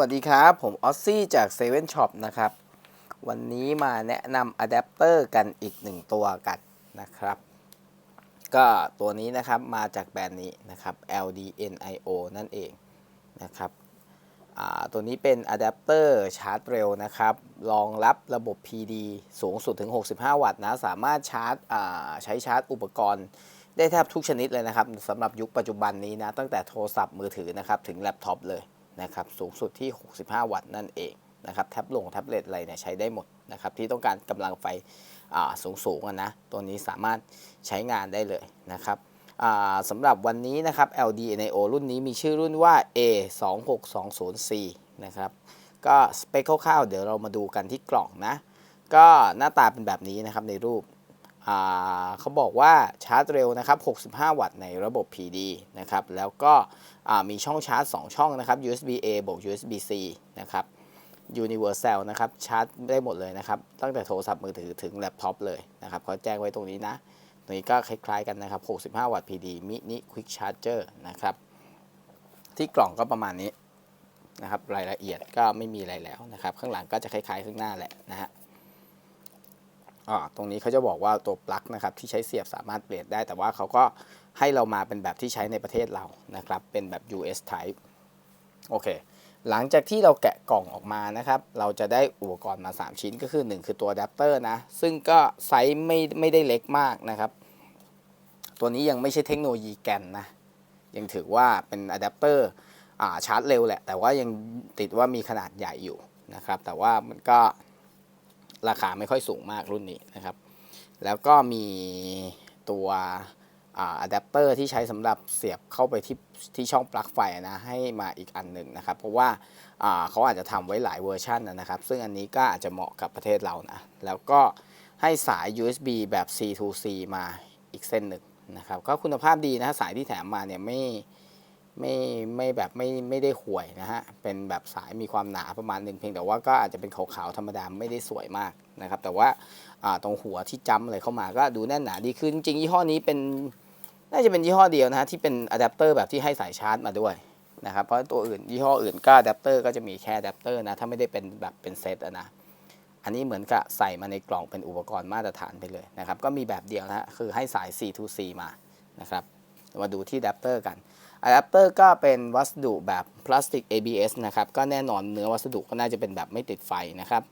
วัสดีครับ ผมออซซี่จาก7 e ช็อปนะครับ วันนี้มาแนะนำอะแดปเตอร์กันอีกหนึ่งตัวกันนะครับ ก็ตัวนี้นะครับมาจากแบรนด์นี้นะครับ LDNIO นั่นเองนะครับตัวนี้เป็นอะแดปเตอร์ชาร์จเร็วนะครับรองรับระบบ PD สูงสุดถึง 65 วัตต์นะ สามารถชาร์จใช้ชาร์จอุปกรณ์ได้แทบทุกชนิดเลยนะครับสำหรับยุคปัจจุบันนี้นะ ตั้งแต่โทรศัพท์มือถือนะครับ ถึงแล็ปท็อปเลย นะครับสูงสุดที่ 65 วัตต์นั่นเองนะครับแท็บลงแท็บเล็ตอะไรเนี่ยใช้ได้หมดนะครับที่ต้องการกำลังไฟสูงสูงนะตัวนี้สามารถใช้งานได้เลยนะครับสำหรับวันนี้นะครับ LDNIO รุ่นนี้มีชื่อรุ่นว่า A2620C นะครับก็สเปคคร่าวๆเดี๋ยวเรามาดูกันที่กล่องนะ ก็หน้าตาเป็นแบบนี้นะครับในรูป เขาบอกว่าชาร์จเร็วนะครับ 65 วัตต์ในระบบ PD นะครับ แล้วก็มีช่องชาร์จ 2 ช่องนะครับ USB A บวก USB C นะครับ Universal นะครับ ชาร์จได้หมดเลยนะครับ ตั้งแต่โทรศัพท์มือถือถึงแล็ปท็อปเลยนะครับเขาแจ้งไว้ตรงนี้นะ ตรงนี้ก็คล้ายๆกันนะครับ 65 วัตต์ PD Mini Quick Charger นะครับ ที่กล่องก็ประมาณนี้นะครับ รายละเอียดก็ไม่มีอะไรแล้วนะครับ ข้างหลังก็จะคล้ายๆ ข้างหน้าแหละนะฮะ ตรงนี้เขาจะบอกว่าตัวปลั๊กนะครับที่ใช้เสียบสามารถเปลี่ยนได้ แต่ว่าเขาก็ให้เรามาเป็นแบบที่ใช้ในประเทศเรานะครับ เป็นแบบ US type โอเค หลังจากที่เราแกะกล่องออกมานะครับ เราจะได้อุปกรณ์มา 3 ชิ้นก็คือ 1 คือตัวอะแดปเตอร์นะ ซึ่งก็ไซส์ไม่ไม่ได้เล็กมากนะครับ ตัวนี้ยังไม่ใช่เทคโนโลยีแกนนะ ยังถือว่าเป็นอะแดปเตอร์ชาร์จเร็วแหละ แต่ว่ายังติดว่ามีขนาดใหญ่อยู่นะครับ แต่ว่ามันก็ ราคาไม่ค่อยสูงมากรุ่นนี้นะครับ แล้วก็มีตัวอะแดปเตอร์ที่ใช้สำหรับเสียบเข้าไปที่ที่ช่องปลั๊กไฟนะให้มาอีกอันหนึ่งนะครับ เพราะว่าเขาอาจจะทำไว้หลายเวอร์ชันนะครับ ซึ่งอันนี้ก็อาจจะเหมาะกับประเทศเรานะ แล้วก็ให้สาย USB แบบ C to C มาอีกเส้นหนึ่งนะครับ ก็คุณภาพดีนะสายที่แถมมาเนี่ยไม่ ไม่ไม่แบบไม่ไม่ได้ห่วยนะฮะ เป็นแบบสายมีความหนาประมาณหนึ่งเพียงแต่ว่าก็อาจจะเป็นขาวๆธรรมดาไม่ได้สวยมากนะครับ แต่ว่าาตรงหัวที่จ้ำอะไรเข้ามาก็ดูแน่นหนาดีขึ้นจริงยี่ห้อนี้เป็นน่าจะเป็นยี่ห้อเดียวนะฮะที่เป็นอะแดปเตอร์แบบที่ให้สายชาร์จมาด้วยนะครับเพราะตัวอื่นยี่ห้ออื่นก็อะแดปเตอร์ก็จะมีแค่อะแดปเตอร์นะถ้าไม่ได้เป็นแบบเป็นเซตอะนะอันนี้เหมือนกับใส่มาในกล่องเป็นอุปกรณ์มาตรฐานไปเลยนะครับก็มีแบบเดียวนะฮะคือให้สาย C to C มานะครับมาดูที่อะแดปเตอร์กัน อะแดปเตอร์ก็เป็นวัสดุแบบพลาสติก ABS นะครับ ก็แน่นอนเนื้อวัสดุก็น่าจะเป็นแบบไม่ติดไฟนะครับ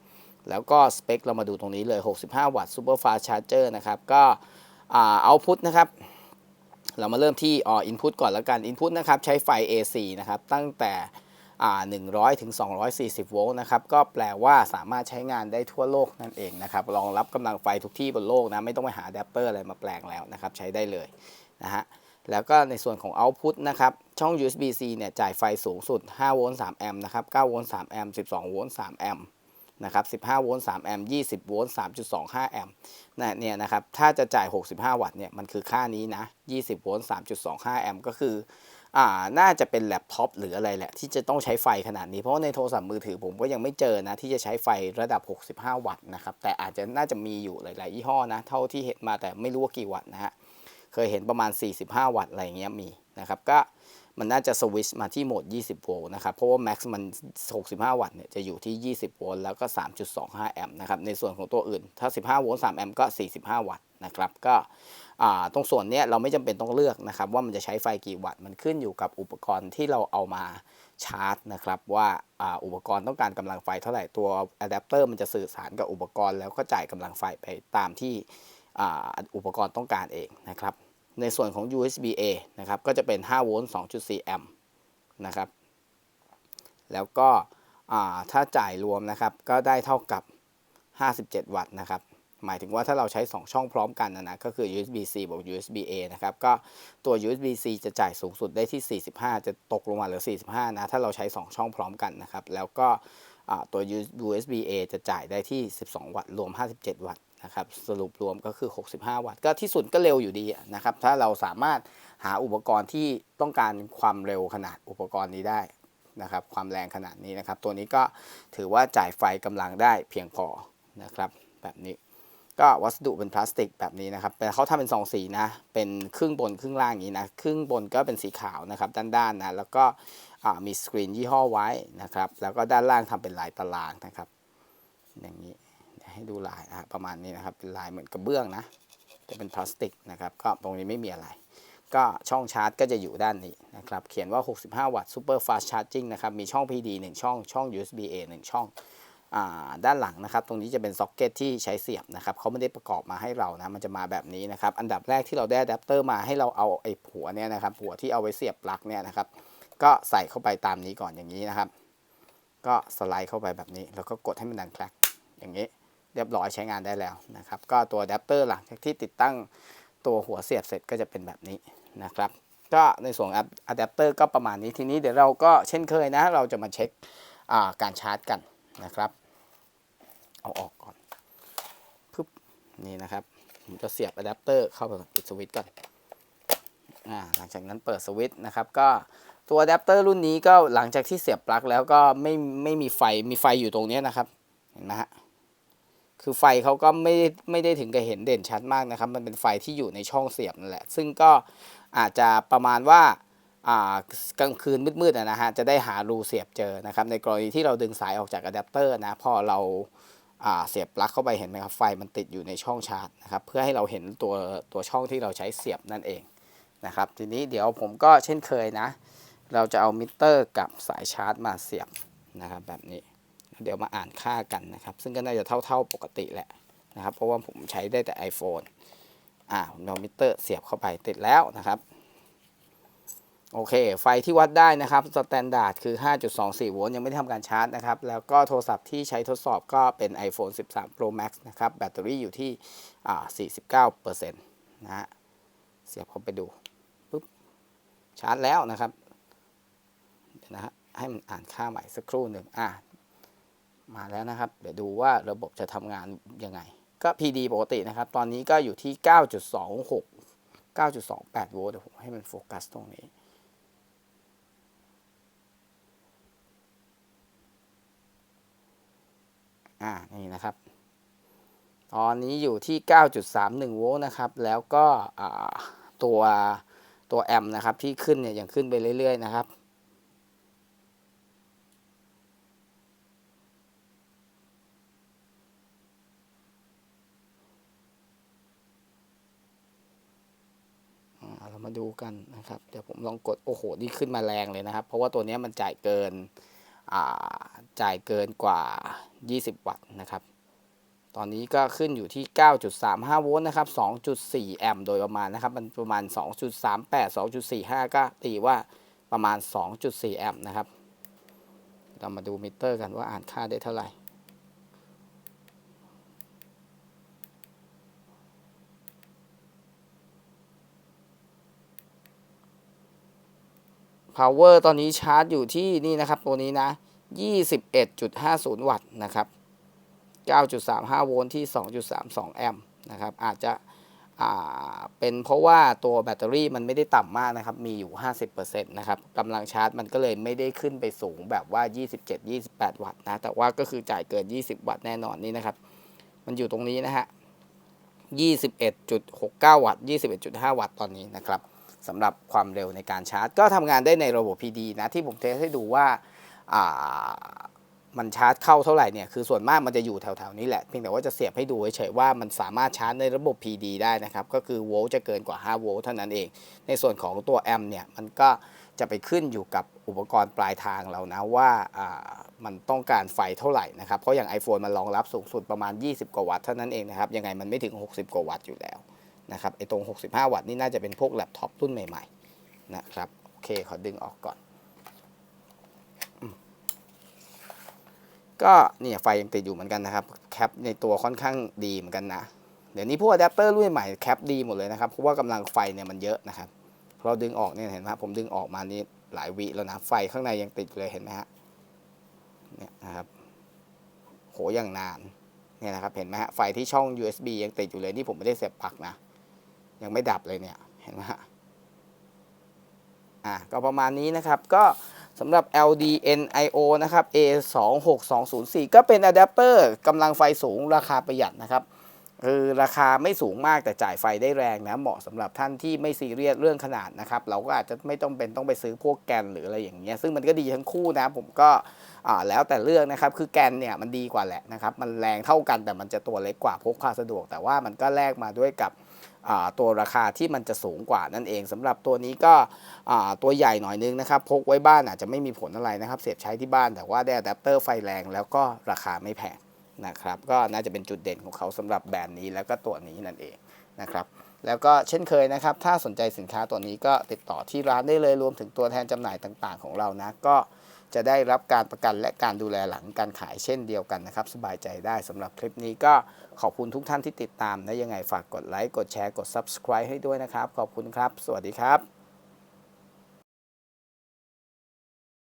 แล้วก็สเปคเรามาดูตรงนี้เลย 65 วัตต์ Super Fast Charger นะครับ ก็เอาพุทนะครับ เรามาเริ่มที่อ่อ input ก่อนแล้วกัน input นะครับ ใช้ไฟ AC นะครับ ตั้งแต่100ถึง240 โวลต์นะครับ ก็แปลว่าสามารถใช้งานได้ทั่วโลกนั่นเองนะครับรองรับกำลังไฟทุกที่บนโลกนะ ไม่ต้องไปหาแดปเตอร์อะไรมาแปลงแล้วนะครับ ใช้ได้เลยนะฮะ แล้วก็ในส่วนของ output นะครับ ช่อง USB-C เนี่ย จ่ายไฟสูงสุด 5 โวลต์ 3 แอมป์ นะครับ 9 โวลต์ 3 แอมป์ 12 โวลต์ 3 แอมป์ นะครับ 15 โวลต์ 3 แอมป์ 20 โวลต์ 3.25 แอมป์นะเนี่ยนะครับ ถ้าจะจ่าย 65 วัตต์ เนี่ย มันคือค่านี้นะ 20 โวลต์ 3.25 แอมป์ ก็คือ อ่า น่าจะเป็นแล็ปท็อปหรืออะไรแหละ ที่จะต้องใช้ไฟขนาดนี้ เพราะในโทรศัพท์มือถือผมก็ยังไม่เจอนะ ที่จะใช้ไฟระดับ 65 วัตต์ นะครับ แต่อาจจะน่าจะมีอยู่หลาย ๆ ยี่ห้อนะ เท่าที่เห็นมาแต่ไม่รู้ว่ากี่วัตต์นะฮะ เคยเห็นประมาณ 45 วัตต์อะไรเงี้ยมีนะครับก็มันน่าจะสวิชมาที่โหมด 20 โวลต์นะครับเพราะว่าแม็กซ์มัน 65 วัตต์เนี่ยจะอยู่ที่ 20 โวลต์แล้วก็ 3.25 แอมป์นะครับในส่วนของตัวอื่น ถ้า 15 โวลต์ 3 แอมป์ก็ 45 วัตต์นะครับก็ตรงส่วนเนี้ยเราไม่จำเป็นต้องเลือกนะครับว่ามันจะใช้ไฟกี่วัตต์มันขึ้นอยู่กับอุปกรณ์ที่เราเอามาชาร์จนะครับว่าอุปกรณ์ต้องการกำลังไฟเท่าไหร่ตัวอะแดปเตอร์มันจะสื่อสารกับอุปกรณ์แล้วก็จ่ายกำลังไฟไปตามที่ อุปกรณ์ต้องการเองนะครับ ในส่วนของ USB A นะครับ ก็จะเป็น 5 โวลต์ 2.4 แอมป์นะครับ แล้วก็ถ้าจ่ายรวมนะครับ ก็ได้เท่ากับ 57 วัตต์นะครับ หมายถึงว่าถ้าเราใช้ 2 ช่องพร้อมกันนะนะ ก็คือ USB C บวก USB A นะครับ ก็ตัว USB C จะจ่ายสูงสุดได้ที่ 45 จะตกลงมาเหลือ 45 นะ ถ้าเราใช้ 2 ช่องพร้อมกันนะครับ แล้วก็ ตัว USB A จะจ่ายได้ที่ 12 วัตต์รวม 57 วัตต์นะครับสรุปรวมก็คือ 65 วัตต์ก็ที่สุดก็เร็วอยู่ดีนะครับถ้าเราสามารถหาอุปกรณ์ที่ต้องการความเร็วขนาดอุปกรณ์นี้ได้นะครับความแรงขนาดนี้นะครับ ตัวนี้ก็ถือว่าจ่ายไฟกำลังได้เพียงพอนะครับแบบนี้ ก็วัสดุเป็นพลาสติกแบบนี้นะครับแต่เขาทำเป็น2สีนะ เป็นครึ่งบนครึ่งล่างอย่างนี้นะ ครึ่งบนก็เป็นสีขาวนะครับด้านๆนะแล้วก็มีสกรีนยี่ห้อไว้นะครับ แล้วก็ด้านล่างทำเป็นลายตารางนะครับ อย่างนี้ให้ดูลายประมาณนี้นะครับเป็นลายเหมือนกระเบื้องนะแต่เป็นพลาสติกนะครับก็ตรงนี้ไม่มีอะไร ก็ช่องชาร์จก็จะอยู่ด้านนี้นะครับ เขียนว่า 65 วัตต์ Super Fast Charging นะครับ มีช่อง PD 1 ช่อง ช่อง USB A 1 ช่องอ่า ด้านหลังนะครับ ตรงนี้จะเป็นซ็อกเก็ตที่ใช้เสียบนะครับเขาไม่ได้ประกอบมาให้เรานะ มันจะมาแบบนี้นะครับ อันดับแรกที่เราได้อะแดปเตอร์มาให้เราเอาไอ้หัวเนี่ยนะครับ หัวที่เอาไว้เสียบปลั๊กเนี่ยนะครับ ก็ใส่เข้าไปตามนี้ก่อนอย่างนี้นะครับ ก็สไลด์เข้าไปแบบนี้ แล้วก็กดให้มันดังแคลกอย่างนี้ เรียบร้อยใช้งานได้แล้วนะครับ ก็ตัวอะแดปเตอร์หลังจากที่ติดตั้งตัวหัวเสียบเสร็จก็จะเป็นแบบนี้นะครับ ก็ในส่วนอะแดปเตอร์ก็ประมาณนี้ ทีนี้เดี๋ยวเราก็เช่นเคยนะ เราจะมาเช็คการชาร์จกันนะครับ เอาออกก่อนปึ๊บนี่นะครับ ผมจะเสียบอะแดปเตอร์เข้าไปปิดสวิตช์ก่อนอ่าหลังจากนั้นเปิดสวิตช์นะครับ ก็ตัวอะแดปเตอร์รุ่นนี้ก็หลังจากที่เสียบปลั๊กแล้วก็ไม่ไม่มีไฟมีไฟอยู่ตรงนี้นะครับ เห็นไหมฮะคือไฟเขาก็ไม่ไม่ได้ถึงกับเห็นเด่นชัดมากนะครับ มันเป็นไฟที่อยู่ในช่องเสียบนั่นแหละ ซึ่งก็อาจจะประมาณว่าอ่ากลางคืนมืดๆนะฮะ จะได้หารูเสียบเจอนะครับ ในกรณีที่เราดึงสายออกจากอะแดปเตอร์นะ พอเรา เสียบปลั๊กเข้าไปเห็นไหมครับไฟมันติดอยู่ในช่องชาร์จนะครับเพื่อให้เราเห็นตัวตัวช่องที่เราใช้เสียบนั่นเองนะครับทีนี้เดี๋ยวผมก็เช่นเคยนะ เราจะเอามิเตอร์กับสายชาร์จมาเสียบนะครับแบบนี้เดี๋ยวมาอ่านค่ากันนะครับ ซึ่งก็น่าจะเท่าๆปกติแหละนะครับเพราะว่าผมใช้ได้แต่ iPhone อ่าผมเอามิเตอร์เสียบเข้าไปติดแล้วนะครับ โอเค ไฟที่วัดได้นะครับสแตนดาร์ดคือ 5.24 โวลต์ยังไม่ได้ทำการชาร์จนะครับ แล้วก็โทรศัพท์ที่ใช้ทดสอบก็เป็น iPhone 13 Pro Max นะครับ แบตเตอรี่อยู่ที่อ่า49%นะฮะ เสียบเข้าไปดูปุ๊บ ชาร์จแล้วนะครับนะฮะให้มันอ่านค่าใหม่สักครู่หนึ่งอะ มาแล้วนะครับ เดี๋ยวดูว่าระบบจะทำงานยังไง ก็ PD ปกตินะครับ ตอนนี้ก็อยู่ที่ 9.26 9.28 โวลต์เดี๋ยวผมให้มันโฟกัสตรงนี้ อ่านี่นะครับ ตอนนี้อยู่ที่ 9.31 โวลต์นะครับ แล้วก็ตัวตัวแอมป์นะครับที่ขึ้นเนี่ยยังขึ้นไปเรื่อย ๆ นะครับอ่าเรามาดูกันนะครับ เดี๋ยวผมลองกด โอ้โห นี่ขึ้นมาแรงเลยนะครับ เพราะว่าตัวนี้มันจ่ายเกิน จ่ายเกินกว่า 20 วัตต์นะครับ ตอนนี้ก็ขึ้นอยู่ที่ 9.35 โวลต์นะครับ 2.4 แอมป์โดยประมาณนะครับ มันประมาณ 2.38 2.45 ก็ตีว่าประมาณ 2.4 แอมป์นะครับ เรามาดูมิเตอร์กันว่าอ่านค่าได้เท่าไหร่ power ตอนนี้ชาร์จอยู่ที่นี่นะครับ ตัวนี้นะ 21.50 วัตต์นะครับ 9.35 โวลต์ที่ 2.32 แอมป์นะครับ อาจจะเป็นเพราะว่าตัวแบตเตอรี่มันไม่ได้ต่ำมากนะครับ มีอยู่ 50%นะครับกำลังชาร์จมันก็เลยไม่ได้ขึ้นไปสูงแบบว่า 27-28 วัตต์นะ แต่ว่าก็คือจ่ายเกิน 20 วัตต์แน่นอนนี่นะครับ มันอยู่ตรงนี้นะฮะ 21.69 วัตต์ 21.5 วัตต์ตอนนี้นะครับ สำหรับความเร็วในการชาร์จ ก็ทำงานได้ในระบบ PD นะที่ผมเทสให้ดูว่ามันชาร์จเข้าเท่าไหร่เนี่ยคือส่วนมากมันจะอยู่แถวๆนี้แหละ เพียงแต่ว่าจะเสียบให้ดูเฉยๆว่ามันสามารถชาร์จในระบบ PD ได้นะครับ ก็คือโวลต์จะเกินกว่า 5 โวลต์เท่านั้นเอง ในส่วนของตัวแอมป์เนี่ยมันก็จะไปขึ้นอยู่กับอุปกรณ์ปลายทางเรานะว่าอ่ามันต้องการไฟเท่าไหร่นะครับ เพราะอย่าง iPhone มันรองรับสูงสุดประมาณ 20 กว่าวัตต์เท่านั้นเองนะครับยังไงมันไม่ถึง 60 กว่าวัตต์อยู่แล้ว นะครับไอ้ตรง 65 วัตต์นี่น่าจะเป็นพวกแล็ปท็อปรุ่นใหม่ๆนะครับโอเคขอดึงออกก่อน ก็เนี่ยไฟยังติดอยู่เหมือนกันนะครับแคปในตัวค่อนข้างดีเหมือนกันนะเดี๋ยวนี้พวกอะแดปเตอร์รุ่นใหม่แคปดีหมดเลยนะครับเพราะว่ากำลังไฟเนี่ยมันเยอะนะครับพอเราดึงออกเนี่ยเห็นไหมผมดึงออกมานี่หลายวิแล้วนะไฟข้างในยังติดอยู่เลยเห็นไหมฮะเนี่ยนะครับโหอย่างนานเนี่ยนะครับเห็นไหมฮะไฟที่ช่อง USB ยังติดอยู่เลยนี่ผมไม่ได้เสียบปลั๊กนะ ยังไม่ดับเลยเนี่ยเห็นไหมฮะอะก็ประมาณนี้นะครับก็สำหรับ LDNIO นะครับ A26204 ก็เป็นอะแดปเตอร์กำลังไฟสูงราคาประหยัดนะครับคือราคาไม่สูงมากแต่จ่ายไฟได้แรงนะ เหมาะสำหรับท่านที่ไม่ซีเรียสเรื่องขนาดนะครับ เราก็อาจจะไม่ต้องเป็นต้องไปซื้อพวกแกนหรืออะไรอย่างเงี้ยซึ่งมันก็ดีทั้งคู่นะ ผมก็ อ่าแล้วแต่เลือกนะครับคือแกนเนี่ยมันดีกว่าแหละนะครับมันแรงเท่ากันแต่มันจะตัวเล็กกว่าพกพาสะดวก แต่ว่ามันก็แลกมาด้วยกับอ่าตัวราคาที่มันจะสูงกว่านั่นเองสำหรับตัวนี้ก็อ่าตัวใหญ่หน่อยนึงนะครับ พกไว้บ้านอาจจะไม่มีผลอะไรนะครับ เสียบใช้ที่บ้านแต่ว่าได้อะแดปเตอร์ไฟแรงแล้วก็ราคาไม่แพงนะครับ ก็น่าจะเป็นจุดเด่นของเขาสำหรับแบรนด์นี้แล้วก็ตัวนี้นั่นเองนะครับแล้วก็เช่นเคยนะครับ ถ้าสนใจสินค้าตัวนี้ก็ติดต่อที่ร้านได้เลยรวมถึงตัวแทนจำหน่ายต่าง ๆ ของเรานะก็ จะได้รับการประกันและการดูแลหลังการขายเช่นเดียวกันนะครับ สบายใจได้สำหรับคลิปนี้ก็ขอบคุณทุกท่านที่ติดตามนะยังไงฝากกดไลค์กดแชร์กด subscribe ให้ด้วยนะครับ ขอบคุณครับ สวัสดีครับ